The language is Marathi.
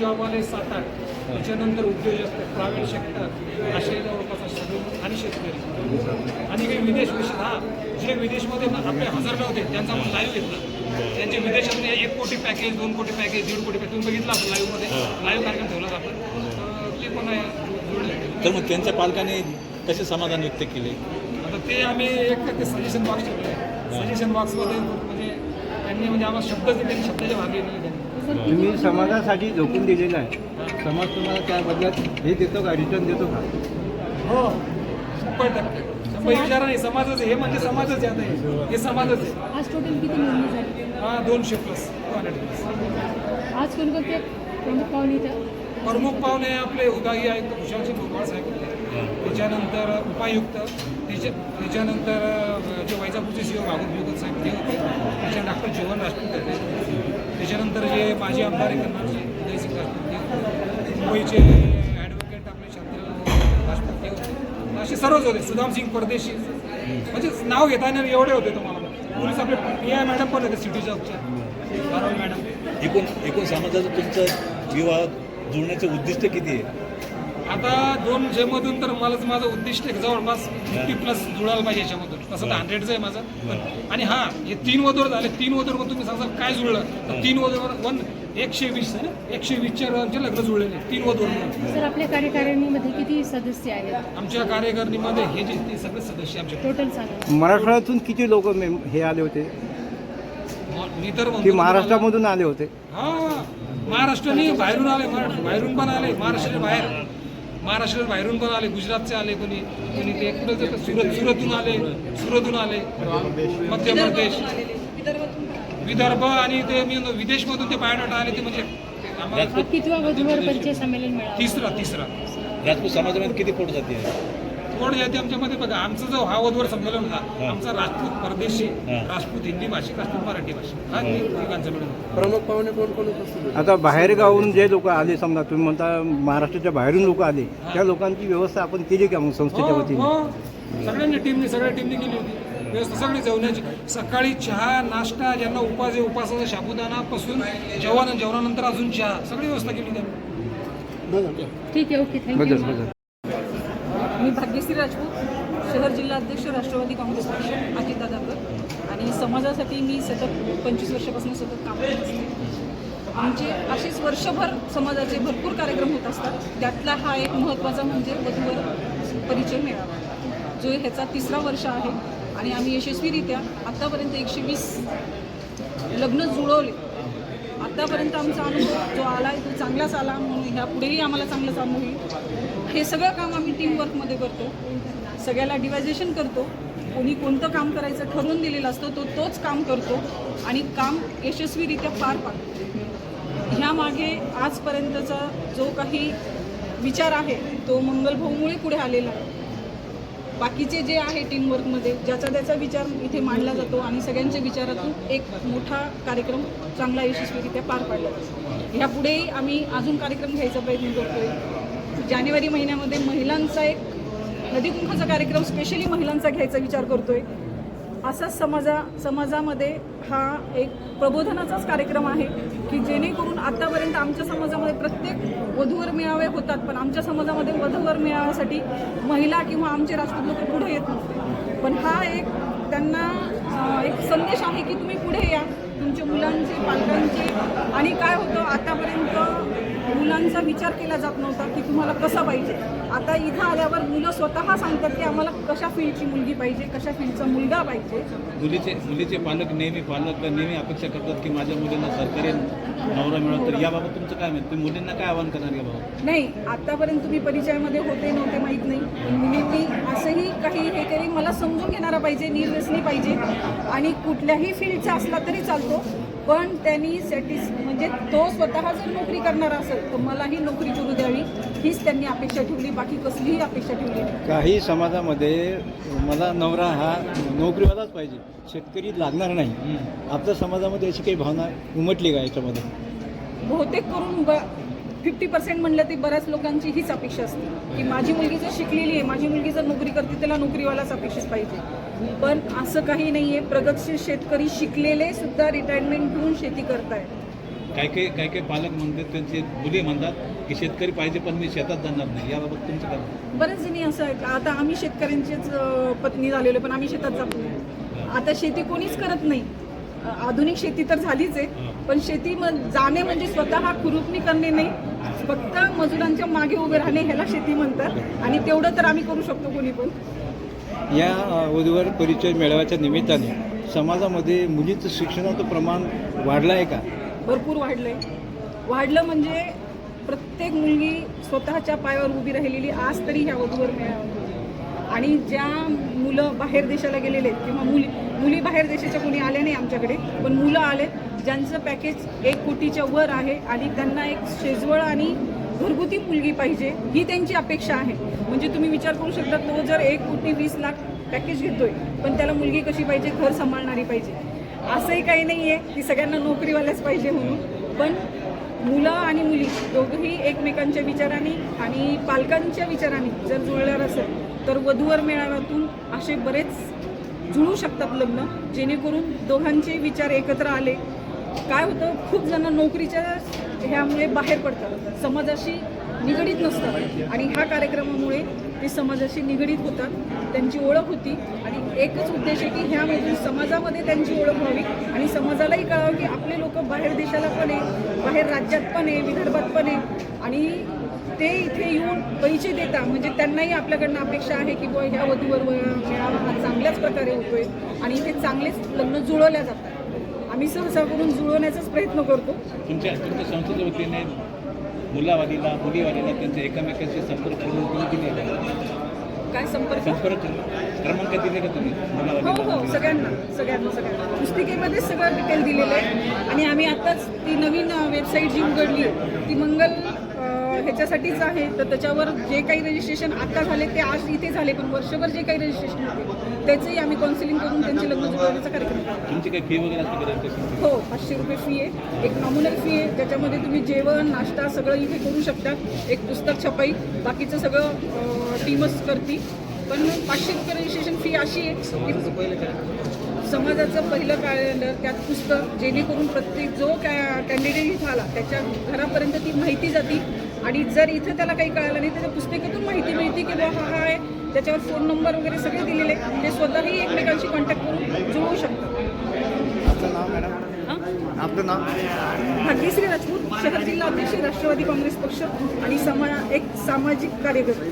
जॉबवाले सात आठ त्याच्यानंतर उद्योजक प्रायव्हेट सेक्टर असे जवळपास आणि शेतकरी. आणि काही विदेश विश हा जे विदेशमध्ये आपले हजार होते त्यांचा आपण लाईव्ह घेतला. त्यांचे विदेशामध्ये एक कोटी पॅकेज दोन कोटी पॅकेज दीड कोटी पॅकेज तुम्ही बघितलं आपण लाईव्हमध्ये लाईव्ह कार्यक्रम ठेवला आपण. तर ते पण आहे तर मग त्यांच्या पालकांनी कसे समाधान व्यक्त केले? आता ते आम्ही एक ते सजेशन बॉक्स ठेवले. सजेशन बॉक्समध्ये म्हणजे त्यांनी म्हणजे आम्हाला शब्द त्यांनी शब्दाच्या भागे दिले. त्यांनी तुम्ही समाजासाठी झोकून दिलेलं आहे. समाज तुम्हाला त्या बदल्यात हे देतो का? रिटर्न देतो का? हो शंभर टक्के. शंभर विचारा नाही समाजच हे म्हणजे समाजच आहे आता हे. समाजच आहे. आज टोटल किती नोंदणी झाली? हा दोनशे प्लस आज कोणकोणते प्रमुख पाहुणे प्रमुख पाहुणे आपले विभागीय आयुक्त खुशालसिंग भोपाळ साहेब. त्याच्यानंतर उपायुक्त त्याच्या त्याच्यानंतर जे वैजापूरचे सीओ भागवत साहेब ते होते. त्याच्या डॉक्टर जीवन राजपूत होते. त्याच्यानंतर जे माजी आमदार आहे करणारचे उदयसिंग राजपूत मुंबईचे ॲडव्होकेट आपले शांतीलाल राजपूत होते असे सर्वच होते. सुदामसिंग परदेशी. म्हणजे नाव घेता येणार एवढे होते तुम्हाला. पोलीस आपले पी आय मॅडम पण होते सिटी जॉबच्या मॅडम. एकूण एकूण समाजाचं तुमचं विवाह जुळण्याचं उद्दिष्ट किती आहे? आता दोनशे मधून तर मलाच माझं उद्दिष्ट जवळपास फिफ्टी प्लस जुळायला पाहिजे याच्यामधून. तसं तर हंड्रेडचं आहे माझं. पण आणि हां हे तीन वधूवर झाले. तीन वधूवर तुम्ही सांगाल काय जुळलं? तर तीन वधूवर वन एकशे वीस आहे ना? एकशे वीसच्या रोगांचे लग्न जुळलेले तीन वधूवर सर आपल्या कार्यकारिणीमध्ये किती सदस्य आहेत? आमच्या कार्यकारिणीमध्ये हे जे ते सगळे सदस्य आमचे. टोटल सांगा. मराठवाड्यातून किती लोक हे आले होते? म- तर म्हणतो की तुम्हाला- महाराष्ट्रामधून आले होते. हा महाराष्ट्राने बाहेरून आले महाराष्ट्र बाहेरून पण आले महाराष्ट्राच्या बाहेर. महाराष्ट्राच्या बाहेरून पण आले? गुजरातचे आले कोणी? कोणी ते कुठं सुरत सुरतहून आले सुरतहून आले. मध्य प्रदेश. विदर्भ आणि ते मी विदेशमधून ते बायोडाटा आले ते म्हणजे तिसरा तिसरा. राजपूत समाजामध्ये किती पोट जाते कोण जाते आमच्यामध्ये बघा आमचं जो हा वधूवर संमेलन होता आमचा राजपूत परदेशी राजपूत हिंदी भाषिक राजपूत मराठी भाषिक. हा तिघांचं मिळून. प्रमुख पाहुणे कोण कोण उपस्थित होते? आता बाहेर गावून जे लोक आले समजा तुम्ही म्हणता महाराष्ट्राच्या बाहेरून लोक आले त्या लोकांची व्यवस्था आपण केली का मग संस्थेच्या हो, वतीने? हो. सगळ्यांनी टीमने सगळ्या टीमने केली होती. व्यवस्था सगळी जेवणाची. सकाळी चहा नाश्ता ज्यांना उपास आहे उपासाचा साबुदाणा पासून जेवण जेवणानंतर अजून चहा सगळी व्यवस्था केली त्यांनी. ठीक आहे ओके. थँक्यू मी भाग्यश्री राजपूत शहर जिल्हा अध्यक्ष राष्ट्रवादी काँग्रेस पक्ष अजितदादाकर आणि समाजासाठी मी सतत पंचवीस वर्षापासून सतत काम करत असते. आमचे असेच वर्षभर समाजाचे भरपूर कार्यक्रम होत असतात. त्यातला हा एक महत्त्वाचा म्हणजे वधूवर परिचय मेळावा. जो ह्याचा तिसरा वर्ष आहे. आणि आम्ही यशस्वीरित्या आत्तापर्यंत एकशे वीस लग्न जुळवले. आतापर्यंत आमचा अनुभव जो आला आहे तो चांगलाच आला म्हणून ह्या पुढेही आम्हाला चांगलं चालू होईल. हे सगळं काम आम्ही टीमवर्कमध्ये करतो. सगळ्याला डिवायजेशन करतो. कोणी कोणतं काम करायचं ठरवून दिलेलं असतं तो तोच काम करतो आणि काम यशस्वीरित्या पार पाडतो. ह्यामागे आजपर्यंतचा जो काही विचार आहे तो मंगलभाऊमुळे पुढे आलेला आहे. बाकीचे जे आहे टीमवर्कमध्ये ज्याचा त्याचा विचार इथे मांडला जातो आणि सगळ्यांच्या विचारातून एक मोठा कार्यक्रम चांगला यशस्वीरित्या पार पाडला जातो. ह्यापुढेही आम्ही अजून कार्यक्रम घ्यायचा प्रयत्न करतोय. जानेवारी महिन्यामध्ये महिलांचा एक नदी कुंखाचा कार्यक्रम स्पेशली महिलांचा घ्यायचा विचार करतोय. असाच समाजा समाजामध्ये हा एक प्रबोधनाचाच कार्यक्रम आहे की जेणेकरून आतापर्यंत आमच्या समाजामध्ये प्रत्येक वधूवर मेळावे होतात पण आमच्या समाजामध्ये वधूवर मेळाव्यासाठी महिला किंवा आमचे राजपूत लोक पुढे येत नव्हते. पण हा एक त्यांना एक संदेश आहे की तुम्ही पुढे या तुमच्या मुलांचे पालकांचे आणि काय होतं आतापर्यंत मुलांचा विचार केला जात नव्हता की तुम्हाला कसं पाहिजे. आता इथं आल्यावर मुलं स्वतः सांगतात की आम्हाला कशा फील्डची मुलगी पाहिजे कशा फील्डचा मुलगा पाहिजे. मुलीचे मुलीचे पालक नेहमी पालक नेहमी अपेक्षा करतात की माझ्या मुलींना सरकारी नवरा मिळत तर याबाबत तुमचं काय माहिती तुम्ही मुलींना काय आवाहन करणार याबाबत? नाही आतापर्यंत तुम्ही परिचयामध्ये होते नव्हते माहीत नाही. पण मुलींनी असंही काही हे तरी मला समजून घेणारा पाहिजे निर्व्यसनी पाहिजे. आणि कुठल्याही फील्डचा असला तरी चालतो. पण त्यांनी सॅटिस म्हणजे तो स्वतः जर नोकरी करणारा असेल तर मलाही नोकरी करू द्यावी हीच त्यांनी अपेक्षा ठेवली बाकी कसलीही अपेक्षा ठेवली नाही. काही समाजामध्ये मला नवरा हा नोकरीवालाच पाहिजे शेतकरी लागणार नाही. आपल्या समाजामध्ये अशी काही भावना उमटली का याच्यामध्ये? बहुतेक करून ब फिफ्टी पर्सेंट म्हणलं ते बऱ्याच लोकांची हीच अपेक्षा असते. की माझी मुलगी जर शिकलेली आहे माझी मुलगी जर नोकरी करते त्याला नोकरीवालाच अपेक्षित पाहिजे. पण असं काही नाही आहे प्रगतशील शेतकरी शिकलेले सुद्धा रिटायरमेंट घेऊन शेती करतायत. काही काही काही काही पालक म्हणतात त्यांचे मुली म्हणतात की शेतकरी पाहिजे पण मी शेतात जाणार नाही. याबाबत तुमचं काय? बऱ्याच जणी असं आहे आता आम्ही शेतकऱ्यांचेच पत्नी झालेलो पण आम्ही शेतात जात नाही. आता शेती कोणीच करत नाही. आधुनिक शेती तर झालीच आहे. पण शेती जाणे म्हणजे स्वतः खुरुपणी करणे नाही. फक्त मजुरांच्या मागे उभे राहणे ह्याला शेती म्हणतात. आणि तेवढं तर आम्ही करू शकतो कोणी पण. या वधूवर परिचय मेळाव्याच्या निमित्ताने समाजामध्ये मुलींचं शिक्षणाचं प्रमाण वाढलं आहे का? भरपूर वाढलंय. वाढलं म्हणजे प्रत्येक मुलगी स्वतःच्या पायावर उभी राहिलेली आज तरी ह्या वधूवर मिळावं आणि ज्या मुलं बाहेर देशाला गेलेले आहेत किंवा मुली मुली बाहेर देशाच्या कोणी आल्या नाही आमच्याकडे पण मुलं आले ज्यांचं पॅकेज एक कोटीच्या वर आहे आणि त्यांना एक शेजवळ आणि घरगुती मुलगी पाहिजे ही त्यांची अपेक्षा आहे. म्हणजे तुम्ही विचार करू शकता तो जर एक कोटी वीस लाख पॅकेज घेतोय पण त्याला मुलगी कशी पाहिजे घर सांभाळणारी पाहिजे. असंही काही नाही आहे की सगळ्यांना नोकरीवाल्याच पाहिजे म्हणून. पण मुलं आणि मुली दोघंही एकमेकांच्या विचाराने आणि पालकांच्या विचाराने जर जुळणार असेल तर वधूवर मेळाव्यातून असे बरेच जुळू शकतात लग्न जेणेकरून दोघांचे विचार एकत्र आले. काय होतं खूप जण नोकरीच्या ह्यामुळे बाहेर पडतात. समाजाशी निगडीत नसतात. आणि ह्या कार्यक्रमामुळे ते समाजाशी निगडीत होतात. त्यांची ओळख होती. आणि एकच उद्देश आहे की ह्यामधून समाजामध्ये त्यांची ओळख व्हावी. आणि समाजालाही कळावं की आपले लोक बाहेर देशाला पण आहे बाहेर राज्यात पण आहे विदर्भात पण आहे. आणि ते इथे येऊन परिचय देता म्हणजे त्यांनाही आपल्याकडनं अपेक्षा आहे की बुवा ह्या वधूवर मेळावा हा चांगल्याच प्रकारे होतोय आणि इथे चांगलेच लग्न जुळवल्या जातात. आम्ही सहसा करून जुळवण्याचाच प्रयत्न करतो. तुमच्या तुमच्या संस्थेच्या वतीने मुलावालीला मुलीवालीला त्यांच्या एकमेकांशी संपर्क करून तुम्ही दिले? काय संपर्क? संपर्क क्रमांक दिले का तुम्ही हो हो सगळ्यांना सगळ्यांना सगळ्यांना. पुस्तिकेमध्ये सगळं डिटेल दिलेलं आहे. आणि आम्ही आताच ती नवीन वेबसाईट जी उघडली ती मंगल ह्याच्यासाठीच आहे. तर त्याच्यावर जे काही रजिस्ट्रेशन आता झाले ते आज इथे झाले पण वर्षभर जे काही रजिस्ट्रेशन होते त्याचंही आम्ही काउन्सिलिंग करून त्यांचे लग्न जुळवण्याचा कार्यक्रम करतो तुमची काही फी वगैरे असते का रजिस्ट्रेशन हो पाचशे रुपये फी आहे. एक नॉमिनल फी आहे. ज्याच्यामध्ये तुम्ही जेवण नाश्ता सगळं इथे करू शकता. एक पुस्तक छपाई बाकीचं सगळं टीमच करती पण पाचशे रुपये रजिस्ट्रेशन फी अशी आहे की समाजाचं पहिलं कॅलेंडर त्यात पुस्तक जेणेकरून प्रत्येक जो कॅ कॅन्डिडेट इथं आला त्याच्या घरापर्यंत ती माहिती जाती. आणि जर इथं त्याला काही कळालं नाही तर त्या पुस्तकातून माहिती मिळते की बुवा हा हा आहे त्याच्यावर फोन नंबर वगैरे सगळे दिलेले. ते स्वतःही एकमेकांशी कॉन्टॅक्ट करून जुळवू शकतात. आपलं नाव? भाग्यश्री राजपूत शहर जिल्हा अध्यक्ष राष्ट्रवादी काँग्रेस पक्ष आणि समा एक सामाजिक कार्यकर्ते.